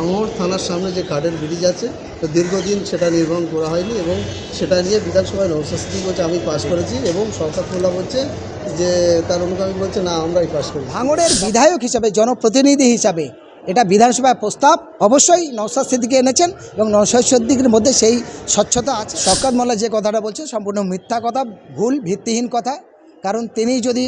ভাঙড় থানার সামনে যে কাঠের ব্রিজ আছে, তো দীর্ঘদিন সেটা নির্মাণ করা হয়নি এবং সেটা নিয়ে বিধানসভায় নৌশাস্তি বলছে, আমি পাশ করেছি এবং সরকার মোল্লা বলছে যে, তার অনুগামী বলছে, না, আমরাই পাশ করি ভাঙড়ের বিধায়ক হিসাবে, জনপ্রতিনিধি হিসাবে, এটা বিধানসভায় প্রস্তাব, অবশ্যই নৌসাদ সিদ্দিকে এনেছেন এবং নৌসাদ সিদ্দিকের মধ্যে সেই স্বচ্ছতা আছে। শওকত মোল্লা যে কথাটা বলছে সম্পূর্ণ মিথ্যা কথা, ভুল, ভিত্তিহীন কথা। কারণ তিনি যদি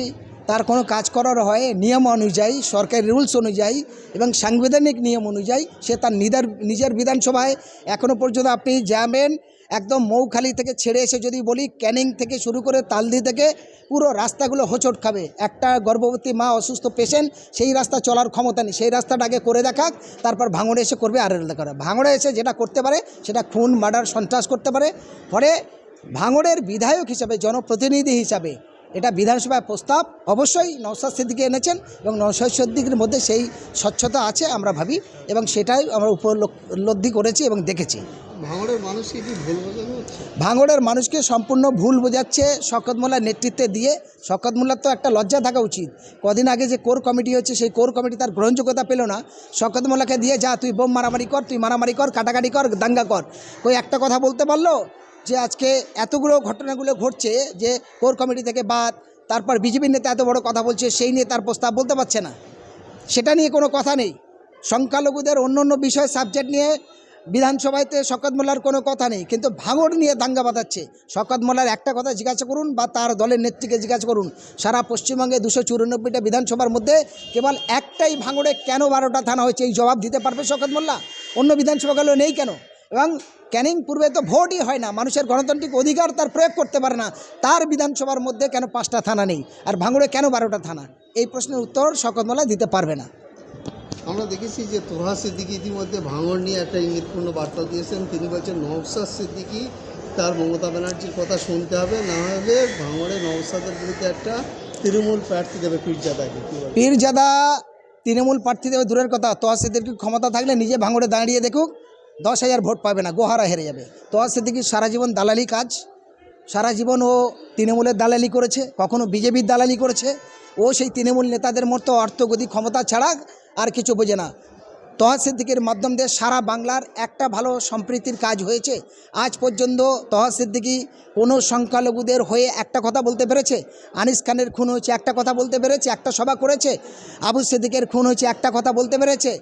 তার কোনো কাজ করার হয় নিয়ম অনুযায়ী, সরকারি রুলস অনুযায়ী এবং সাংবিধানিক নিয়ম অনুযায়ী সে তার নিদার, নিজের বিধানসভায় এখনও পর্যন্ত আপনি যাবেন। একদম মৌখালি থেকে ছেড়ে এসে যদি বলি ক্যানিং থেকে শুরু করে তালদি থেকে পুরো রাস্তাগুলো হোঁচট খাবে। একটা গর্ভবতী মা অসুস্থ পেশেন্ট সেই রাস্তা চলার ক্ষমতা নেই। সেই রাস্তাটা আগে করে দেখাক, তারপর ভাঙড়ে এসে করবে আর এটা করে ভাঙড়ে এসে যেটা করতে পারে, সেটা খুন, মার্ডার, সন্ত্রাস করতে পারে। ফলে ভাঙড়ের বিধায়ক হিসাবে, জনপ্রতিনিধি হিসাবে এটা বিধানসভায় প্রস্তাব অবশ্যই নৌসাদ সিদ্দিকে এনেছেন এবং নৌসাদ সিদ্দিকের মধ্যে সেই স্বচ্ছতা আছে আমরা ভাবি এবং সেটাই আমরা উপলব্ধি করেছি এবং দেখেছি। ভাঙড়ের মানুষকে সম্পূর্ণ ভুল বোঝাচ্ছে শকত মোল্লার নেতৃত্বে দিয়ে। শকত মোল্লার তো একটা লজ্জা থাকা উচিত। কদিন আগে যে কোর কমিটি হচ্ছে সেই কোর কমিটি তার গ্রহণযোগ্যতা পেল না। শকত মোল্লাকে দিয়ে যা তুই বোম মারামারি কর তুই মারামারি কর কাটাকাটি কর দাঙ্গা কর। ওই একটা কথা বলতে পারল? যে আজকে এতগুলো ঘটনাগুলো ঘটছে যে কোর কমিটি থেকে বাদ, তারপর বিজেপির নেতা এত বড় কথা বলছে, সেই নিয়ে তার প্রস্তাব বলতে পারছে না। সেটা নিয়ে কোনো কথা নেই। সংখ্যালঘুদের অন্য অন্য বিষয়, সাবজেক্ট নিয়ে বিধানসভাতে শকত মোল্লার কোনো কথা নেই। কিন্তু ভাঙড় নিয়ে দাঙ্গা বাঁধাচ্ছে। শকত মোল্লার একটা কথা জিজ্ঞাসা করুন বা তার দলের নেত্রীকে জিজ্ঞাসা করুন। সারা পশ্চিমবঙ্গে দুশো চুরানব্বইটা বিধানসভার মধ্যে কেবল একটাই ভাঙড়ে কেন বারোটা থানা হয়েছে? এই জবাব দিতে পারবে শকত মোল্লা? অন্য বিধানসভাগুলো নেই কেন? এবং ক্যানিং পূর্বে তো ভোটই হয় না। মানুষের গণতান্ত্রিক অধিকার তার প্রয়োগ করতে পারে না। তার বিধানসভার মধ্যে কেন পাঁচটা থানা নেই? আর ভাঙড়ে কেন বারোটা থানা? এই প্রশ্নের উত্তর মোল্লা দিতে পারবে না। আমরা দেখেছি যে তোহা সিদ্দিকি ইতিমধ্যে ভাঙড় নিয়ে একটা ইঙ্গিতপূর্ণ বার্তা দিয়েছেন। তিনি বলছেন নওসাদ সিদ্দিকি তার মমতা ব্যানার্জির কথা শুনতে হবে। না হলে ভাঙড়ে নওসাদের বিরুদ্ধে একটা তৃণমূল প্রার্থী দেবে পীরজাদাকে। পীরজাদা তৃণমূল প্রার্থী দেবে দূরের কথা। তোয়া সিদ্দিকির ক্ষমতা থাকলে নিজে ভাঙড়ে দাঁড়িয়ে দেখুক। দশ হাজার ভোট পাবে না, গোহারা হেরে যাবে। তোয়া সিদ্দিকির সারা জীবন দালালি কাজ। সারা জীবন ও তৃণমূলের দালালি করেছে, কখনো বিজেপির দালালি করেছে। ও সেই তৃণমূল নেতাদের মতো অর্থগতি ক্ষমতা ছাড়া আর কিছু বোঝে না। তহাজ সিদ্দিকের মাধ্যম দিয়ে সারা বাংলার একটা ভালো সম্প্রীতির কাজ হয়েছে। আজ পর্যন্ত তহাজ সিদ্দিকি কোনো সংখ্যালঘুদের হয়ে একটা কথা বলতে পেরেছে? আনিস খানের খুন হয়েছে, একটা কথা বলতে পেরেছে, একটা সভা করেছে? আবু সিদ্দিকের খুন হয়েছে, একটা কথা বলতে পেরেছে?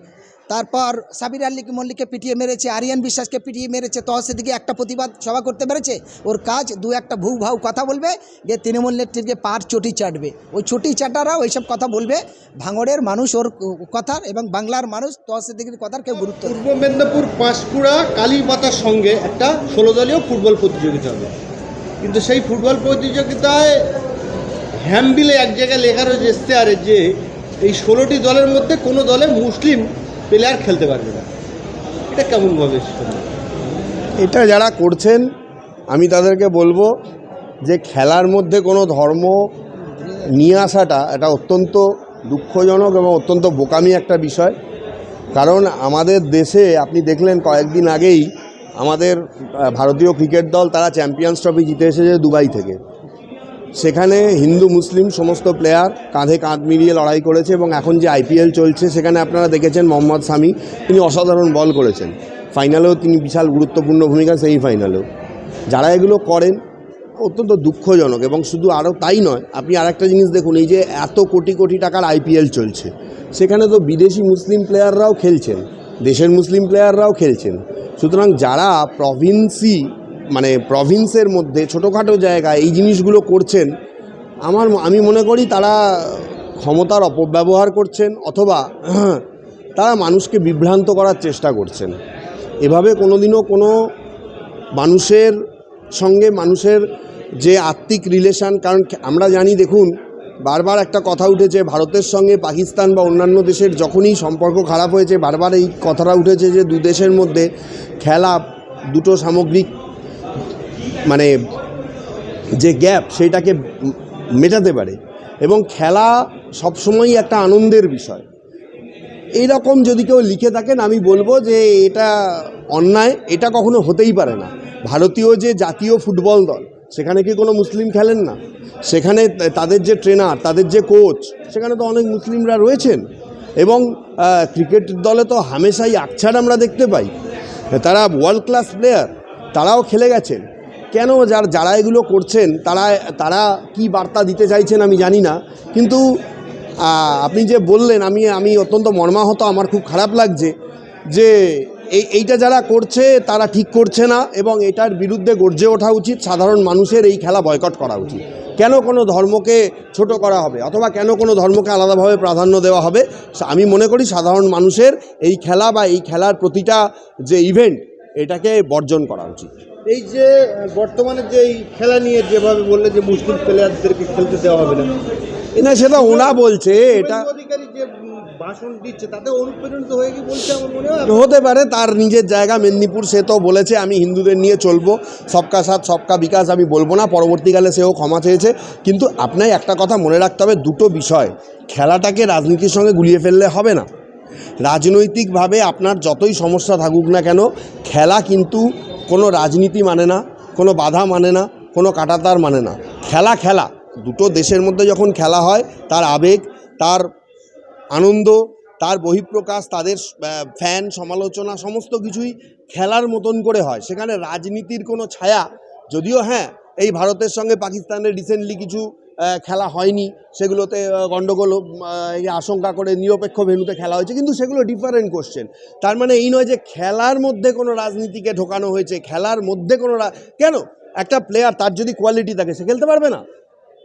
তারপর সাবির আলী মল্লিককে পিটিয়ে মেরেছে, আরিয়ান বিশ্বাসকে পিটিয়ে মেরেছে তহাজ সিদ্দিকি একটা প্রতিবাদ সভা করতে পেরেছে, ওর কাজ দু একটা ভূ ভাউ কথা বলবে, যে তৃণমূল নেত্রীকে পার চটি চাটবে। ওই চটি চাটারা ওইসব কথা বলবে। ভাঙড়ের মানুষ ওর কথার এবং বাংলার মানুষ তহাজ সিদ্দিকির কথার কেউ গুরুত্ব। পূর্ব মেদিনীপুর, পাঁশকুড়া কালীপাতার সঙ্গে একটা ষোলো দলীয় ফুটবল প্রতিযোগিতা হবে। কিন্তু সেই ফুটবল প্রতিযোগিতায় হ্যামবিলে এক জায়গায় লেখা রয়েছে ইশতেহারে যে এই ষোলোটি দলের মধ্যে কোনো দলে মুসলিম প্লেয়ার খেলতে পারবে না। এটা কেমনভাবে? এটা যারা করছেন, আমি তাদেরকে বলব যে খেলার মধ্যে কোনো ধর্ম নিয়ে আসাটা এটা অত্যন্ত দুঃখজনক এবং অত্যন্ত বোকামি একটা বিষয়। কারণ আমাদের দেশে, আপনি দেখলেন কয়েকদিন আগেই আমাদের ভারতীয় ক্রিকেট দল তারা চ্যাম্পিয়ন্স ট্রফি জিতে এসেছে দুবাই থেকে। সেখানে হিন্দু, মুসলিম সমস্ত প্লেয়ার কাঁধে কাঁধ মিলিয়ে লড়াই করেছে এবং এখন যে আইপিএল চলছে, সেখানে আপনারা দেখেছেন মোহাম্মদ সামি তিনি অসাধারণ বল করেছেন। ফাইনালেও তিনি বিশাল গুরুত্বপূর্ণ ভূমিকা সেই ফাইনালেও যারা এগুলো করেন, অত্যন্ত দুঃখজনক এবং শুধু আরও তাই নয়, আপনি আরেকটা জিনিস দেখুন, এই যে এত কোটি কোটি টাকার আইপিএল চলছে, সেখানে তো বিদেশি মুসলিম প্লেয়াররাও খেলছেন, দেশের মুসলিম প্লেয়াররাও খেলছেন। সুতরাং যারা প্রভিন্সি মানে প্রভিন্সের মধ্যে ছোটোখাটো জায়গায় এই জিনিসগুলো করছেন, আমার আমি মনে করি তারা ক্ষমতার অপব্যবহার করছেন অথবা তারা মানুষকে বিভ্রান্ত করার চেষ্টা করছেন। এভাবে কোনোদিনও কোনো মানুষের সঙ্গে মানুষের যে আত্মিক রিলেশান কারণ আমরা জানি দেখুন, বারবার একটা কথা উঠেছে, ভারতের সঙ্গে পাকিস্তান বা অন্যান্য দেশের যখনই সম্পর্ক খারাপ হয়েছে, বারবার এই কথাটা উঠেছে যে দু দেশের মধ্যে খেলা, দুটো সামগ্রিক মানে যে গ্যাপ সেটাকে মেটাতে পারে। এবং খেলা সবসময়ই একটা আনন্দের বিষয়। এই রকম যদি কেউ লিখে থাকেন, আমি বলব যে এটা অন্যায়, এটা কখনো হতেই পারে না। ভারতীয় যে জাতীয় ফুটবল দল, সেখানে কি কোনো মুসলিম খেলেন না? সেখানে তাদের যে ট্রেনার, তাদের যে কোচ, সেখানে তো অনেক মুসলিমরা রয়েছেন। এবং ক্রিকেট দলে তো হামেশাই আকছাড় আমরা দেখতে পাই। তারা ওয়ার্ল্ড ক্লাস প্লেয়ার তারাও খেলে গেছেন। কেন যার যারা এগুলো করছেন, তারা তারা কি বার্তা দিতে চাইছেন আমি জানি না। কিন্তু আপনি যে বললেন, আমি আমি অত্যন্ত মর্মাহত, আমার খুব খারাপ লাগছে যে এই, এইটা যারা করছে, তারা ঠিক করছে না এবং এটার বিরুদ্ধে গর্জে ওঠা উচিত, সাধারণ মানুষের এই খেলা বয়কট করা উচিত। কেন কোনো ধর্মকে ছোট করা হবে, অথবা কেন কোনো ধর্মকে আলাদাভাবে প্রাধান্য দেওয়া হবে আমি মনে করি সাধারণ মানুষের এই খেলা বা এই খেলার প্রতিটা যে ইভেন্ট এটাকে বর্জন করা উচিত। এই যে বর্তমানে যে এই খেলা নিয়ে যেভাবে বললে যে মুসলিম প্লেয়ারদেরকে খেলতে দেওয়া হবে না। না সেটা ওনা বলছে এটা অধিকারী যে ভাষণ দিচ্ছে তাতে অনুপ্রেরণিত হয়ে কি বলছে আমার মনে হয়? হতে পারে তার নিজের জায়গা মেদিনীপুর সে তো বলেছে আমি হিন্দুদের নিয়ে চলবো সবকা সাথ সবকা বিকাশ আমি বলব না পরবর্তীকালে সেও ক্ষমা চেয়েছে। কিন্তু আপনার একটা কথা মনে রাখতে হবে দুটো বিষয় খেলাটাকে রাজনীতির সঙ্গে গুলিয়ে ফেললে হবে না। রাজনৈতিকভাবে আপনার যতই সমস্যা থাকুক না কেন খেলা কিন্তু কোনো রাজনীতি মানে না, কোনো বাধা মানে না, কোনো কাটাতার মানে না। খেলা খেলা। দুটো দেশের মধ্যে যখন খেলা হয়, তার আবেগ, তার আনন্দ, তার বহিঃপ্রকাশ, তাদের ফ্যান সমালোচনা, সমস্ত কিছুই খেলার মতন করে হয়। সেখানে রাজনীতির কোনো ছায়া, যদিও হ্যাঁ এই ভারতের সঙ্গে পাকিস্তানের রিসেন্টলি কিছু খেলা হয়নি, সেগুলোতে গণ্ডগোল আশঙ্কা করে নিরপেক্ষ ভেন্যুতে খেলা হয়েছে, কিন্তু সেগুলো ডিফারেন্ট কোশ্চেন তার মানে এই নয় যে খেলার মধ্যে কোনো রাজনীতিকে ঢোকানো হয়েছে, খেলার মধ্যে কোনো কেন? একটা প্লেয়ার তার যদি কোয়ালিটি থাকে, সে খেলতে পারবে না।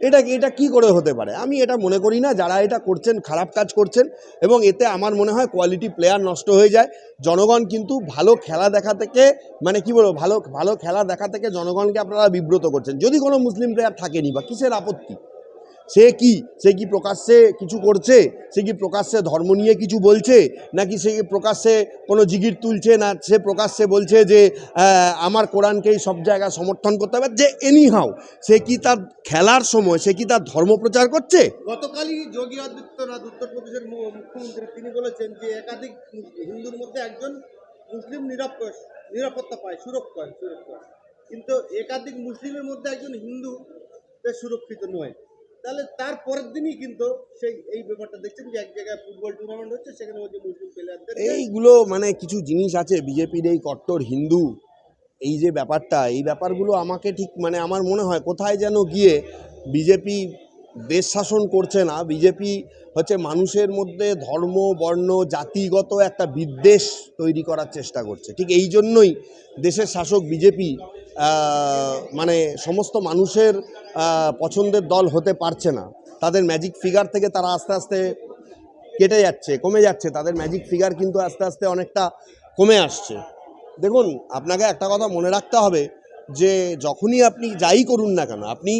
এটা এটা কি করে হতে পারে? আমি এটা মনে করি না। যারা এটা করছেন, খারাপ কাজ করছেন এবং এতে আমার মনে হয় কোয়ালিটি প্লেয়ার নষ্ট হয়ে যায়। জনগণ কিন্তু ভালো খেলা দেখা থেকে মানে কি বলব, ভালো ভালো খেলা দেখা থেকে জনগণকে আপনারা বিব্রত করছেন। যদি কোনো মুসলিম প্লেয়ার থাকেনি বা কিসের আপত্তি? সে কি? সে কি প্রকাশ্যে কিছু করছে? সে কি প্রকাশ্যে ধর্ম নিয়ে কিছু বলছে? নাকি সে প্রকাশ্যে কোনো জিগির তুলছে না? সে প্রকাশ্যে বলছে যে আমার কোরআনকেই সব জায়গায় সমর্থন করতে হবে। যে এনি হাও সে কি তার খেলার সময়, সে কি তার ধর্ম প্রচার করছে? গতকালই যোগী আদিত্যনাথ উত্তরপ্রদেশের মুখ্যমন্ত্রী, তিনি বলেছেন যে একাধিক হিন্দুর মধ্যে একজন মুসলিম নিরাপদ নিরাপত্তা পায়, সুরক্ষা সুরক্ষা কিন্তু একাধিক মুসলিমের মধ্যে একজন হিন্দু সুরক্ষিত নয়। তাহলে তার পরের দিনই কিন্তু সেই, এই ব্যাপারটা দেখছেন যে এক জায়গায় ফুটবল টুর্নামেন্ট হচ্ছে, সেখানে হচ্ছে মুসলিম প্লেয়ারদের এইগুলো মানে কিছু জিনিস আছে, বিজেপির এই কট্টর হিন্দু, এই যে ব্যাপারটা, এই ব্যাপারগুলো আমাকে ঠিক মানে আমার মনে হয় কোথায় যেন গিয়ে বিজেপি দেশ শাসন করছে না, বিজেপি হচ্ছে মানুষের মধ্যে ধর্ম, বর্ণ, জাতিগত একটা বিদ্বেষ তৈরি করার চেষ্টা করছে। ঠিক এই জন্যই দেশের শাসক বিজেপি মানে সমস্ত মানুষের পছন্দের দল হতে পারছে না। তাদের ম্যাজিক ফিগার থেকে তারা আস্তে আস্তে কেটে যাচ্ছে, কমে যাচ্ছে। তাদের ম্যাজিক ফিগার কিন্তু আস্তে আস্তে অনেকটা কমে আসছে। দেখুন, আপনাকে একটা কথা মনে রাখতে হবে যে, যখনই আপনি যাই করুন না কেন, আপনি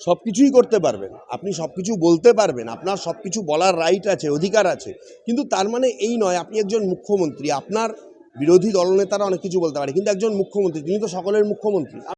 সব কিছুই করতে পারবেন। আপনি সব কিছু বলতে পারবেন, আপনার সব কিছু বলার রাইট আছে, অধিকার আছে। কিন্তু তার মানে এই নয়, আপনি একজন মুখ্যমন্ত্রী, আপনার বিরোধী দলনেতারা অনেক কিছু বলতে পারে, কিন্তু একজন মুখ্যমন্ত্রী, তিনি তো সকলের মুখ্যমন্ত্রী।